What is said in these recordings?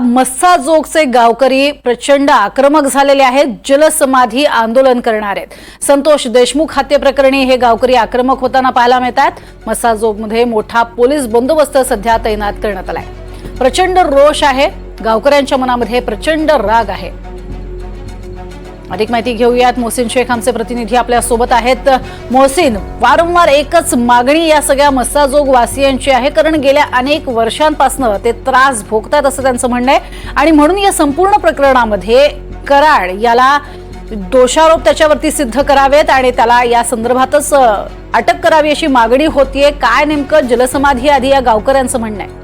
मस्साजोगचे गावकरी प्रचंड आक्रमक झालेले आहेत जलसमाधी आंदोलन करणार आहेत. संतोष देशमुख हत्येप्रकरणी हे गावकरी आक्रमक होताना पाहायला मिळत आहेत मस्साजोगमध्ये मोठा पोलीस बंदोबस्त सध्या तैनात करण्यात आलाय. प्रचंड रोष आहे. गावकऱ्यांच्या मनामध्ये प्रचंड राग आहे. अधिक माहिती घेऊयात. मोहसिन शेख आमचे प्रतिनिधी आपल्यासोबत आहेत. मोहसिन वारंवार एकच मागणी या सगळ्या मस्ताजोग वासियांची आहे. कारण गेल्या अनेक वर्षांपासून ते त्रास भोगतात असं त्यांचं म्हणणं आहे. आणि म्हणून या संपूर्ण प्रकरणामध्ये कराड याला दोषारोप त्याच्यावरती सिद्ध करावेत आणि त्याला या संदर्भातच अटक करावी अशी मागणी होतीये. काय नेमकं जलसमाधी आधी या गावकऱ्यांचं म्हणणं आहे?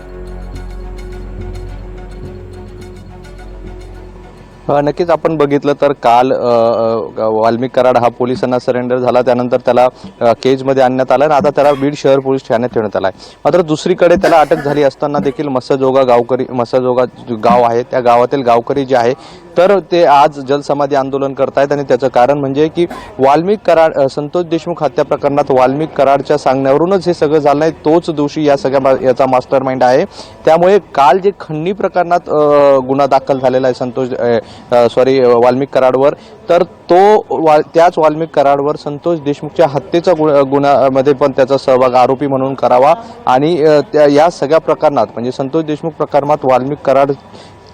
नक्कीच आपण बघितलं तर काल वाल्मिक कराड हा पोलिसांना सरेंडर झाला. त्यानंतर त्याला केजमध्ये आणण्यात आलं आणि आता त्याला बीड शहर पोलीस ठाण्यात ठेवण्यात आला आहे मात्र दुसरीकडे त्याला अटक झाली असताना देखील मस्सजोगा गावकरी मस्सजोगा गाव आहे. त्या गावातील गावकरी जे आहे तर ते आज जलसमाधी आंदोलन करतायत आणि त्याचं कारण म्हणजे की वाल्मिक कराड संतोष देशमुख हत्या प्रकरणात वाल्मिक कराडच्या सांगण्यावरूनच हे सगळं झालं आहे तोच दोषी या सगळ्या मा- याचा मास्टर माइंड आहे. त्यामुळे काल जे खंडणी प्रकरणात गुन्हा दाखल झालेला आहे संतोष सॉरी वाल्मिक कराडवर तर तो वा त्याच वाल्मिक कराडवर संतोष देशमुखच्या हत्येचा गुन्हा गुन्ह्यामध्ये पण त्याचा सहभाग आरोपी म्हणून करावा. आणि त्या या सगळ्या प्रकरणात म्हणजे संतोष देशमुख प्रकरणात वाल्मिक कराड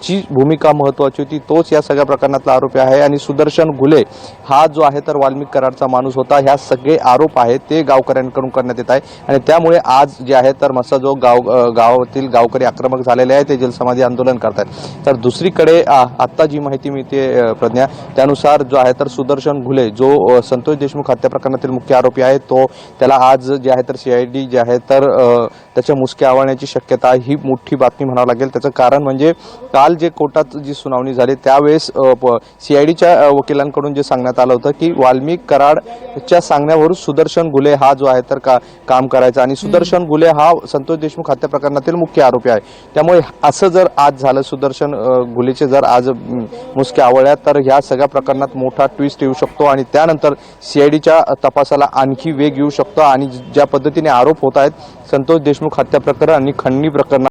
ची भूमिका महत्वाची होती तोच या सगळ्या प्रकरणातला आरोपी आहे. आणि सुदर्शन घुले हा जो आहे तर वाल्मिक कराडचा माणूस होता. ह्या सगळे आरोप आहेत ते गावकऱ्यांकडून करण्यात येत आहे आणि त्यामुळे आज जे आहे तर मस्त जो गाव गावातील गावकरी आक्रमक झालेले आहे ते जलसमाधी आंदोलन करतात तर दुसरीकडे आत्ता जी माहिती मिळते प्रज्ञा त्यानुसार जो आहे तर सुदर्शन घुले जो संतोष देशमुख हत्या प्रकरणातील मुख्य आरोपी आहे तो त्याला आज जे आहे तर सीआयडी जे आहे तर त्याच्या मुसक्या आवळण्याची शक्यता ही मोठी बातमी म्हणावं लागेल. त्याचं कारण म्हणजे काल जे कोर्टात जी सुनावणी झाली त्यावेळेस सीआयडीच्या वकिलांकडून जे सांगण्यात आलं होतं की वाल्मिक कराडच्या सांगण्यावरून सुदर्शन गुले हा जो आहे तर का काम करायचा. आणि सुदर्शन गुले हा संतोष देशमुख हत्या प्रकरणातील मुख्य आरोपी आहे. त्यामुळे असं जर आज झालं सुदर्शन गुलेचे जर आज मुसके आवळल्या तर ह्या सगळ्या प्रकरणात मोठा ट्विस्ट येऊ शकतो आणि त्यानंतर सी आयडीच्या तपासाला आणखी वेग येऊ शकतो. आणि ज्या पद्धतीने आरोप होत आहेत संतोष देशमुख हत्या प्रकरण आणि खंडणी प्रकरण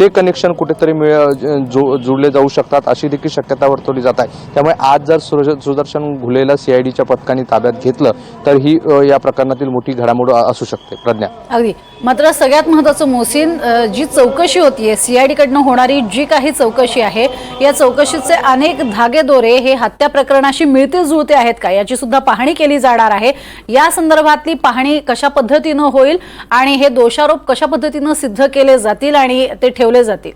ते कनेक्शन कुठेतरी मिळ- जो- जुळले जाऊ शकतात अशी देखील शक्यता वर्तवली जात आहे. त्यामुळे आज जर सुरज- सुदर्शन घुलेला सीआयडीच्या पथकाने ताब्यात घेतलं तर ही या प्रकरणातील मोठी घडामोड असू शकते. प्रज्ञा. अगदी. मात्र सगळ्यात महत्वाचं मोसिन जी चौकशी होतीये सीआयडी कडनं होणारी जी काही चौकशी आहे या चौकशीचे अनेक धागेदोरे हे हत्या प्रकरणाशी मिळते जुळते आहेत का? याची सुद्धा पाहणी केली जाणार आहे. या संदर्भातली पाहणी कशा पद्धतीनं होईल आणि हे दोषारोप कशा पद्धतीनं सिद्ध केले जातील आणि ते ठेव ठेवले जातील.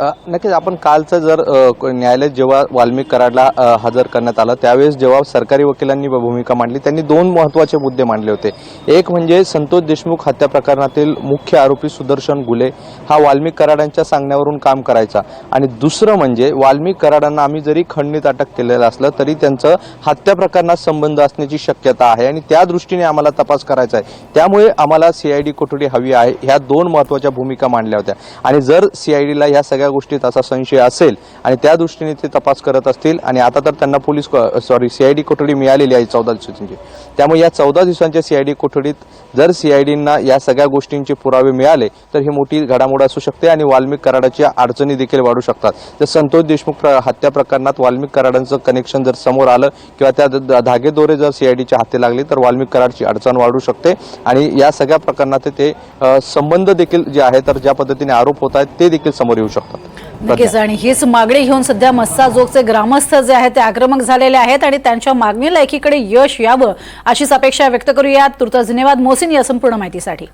नक्कीच आपण कालचं जर न्यायालय जेव्हा वाल्मिक कराडला हजर करण्यात आलं त्यावेळेस जेव्हा सरकारी वकिलांनी भूमिका मांडली त्यांनी दोन महत्त्वाचे मुद्दे मांडले होते. एक म्हणजे संतोष देशमुख हत्या प्रकरणातील मुख्य आरोपी सुदर्शन गुले हा वाल्मिक कराडांच्या सांगण्यावरून काम करायचा. आणि दुसरं म्हणजे वाल्मिक कराडांना आम्ही जरी खंडणीत अटक केलेलं असलं तरी त्यांचं हत्या प्रकरणात संबंध असण्याची शक्यता आहे आणि त्या दृष्टीने आम्हाला तपास करायचा आहे. त्यामुळे आम्हाला सीआयडी कोठडी हवी आहे ह्या दोन महत्त्वाच्या भूमिका मांडल्या होत्या. आणि जर सीआयडीला ह्या सगळ्या गोष्टीत असा संशय असेल आणि त्या दृष्टीने ते तपास करत असतील. आणि आता तर त्यांना पोलीस सॉरी सीआयडी कोठडी मिळालेली आहे चौदा दिवसांची. त्यामुळे या चौदा दिवसांच्या सीआयडी कोठडीत जर सीआयडींना या सगळ्या गोष्टींचे पुरावे मिळाले तर ही मोठी घडामोड असू शकते आणि वाल्मिक कराडाच्या अडचणी देखील वाढू शकतात. तर संतोष देशमुख प्र- हत्या प्रकरणात वाल्मिक कराडांचं कनेक्शन जर समोर आलं किंवा त्या द- द- धागेदोरे जर सीआयडीच्या हाती लागली तर वाल्मिक कराडची अडचण वाढू शकते. आणि या सगळ्या प्रकरणात ते संबंध देखील जे आहे तर ज्या पद्धतीने आरोप होत आहेत ते देखील समोर येऊ शकतात. नक्कीच आणि हीच मागणी घेऊन सध्या मस्साजोगचे ग्रामस्थ जे आहेत ते आक्रमक झालेले आहेत आणि त्यांच्या मागणीला एकीकडे यश यावं अशीच अपेक्षा व्यक्त करूयात. तुर्तास धन्यवाद मोहसिन या संपूर्ण माहितीसाठी.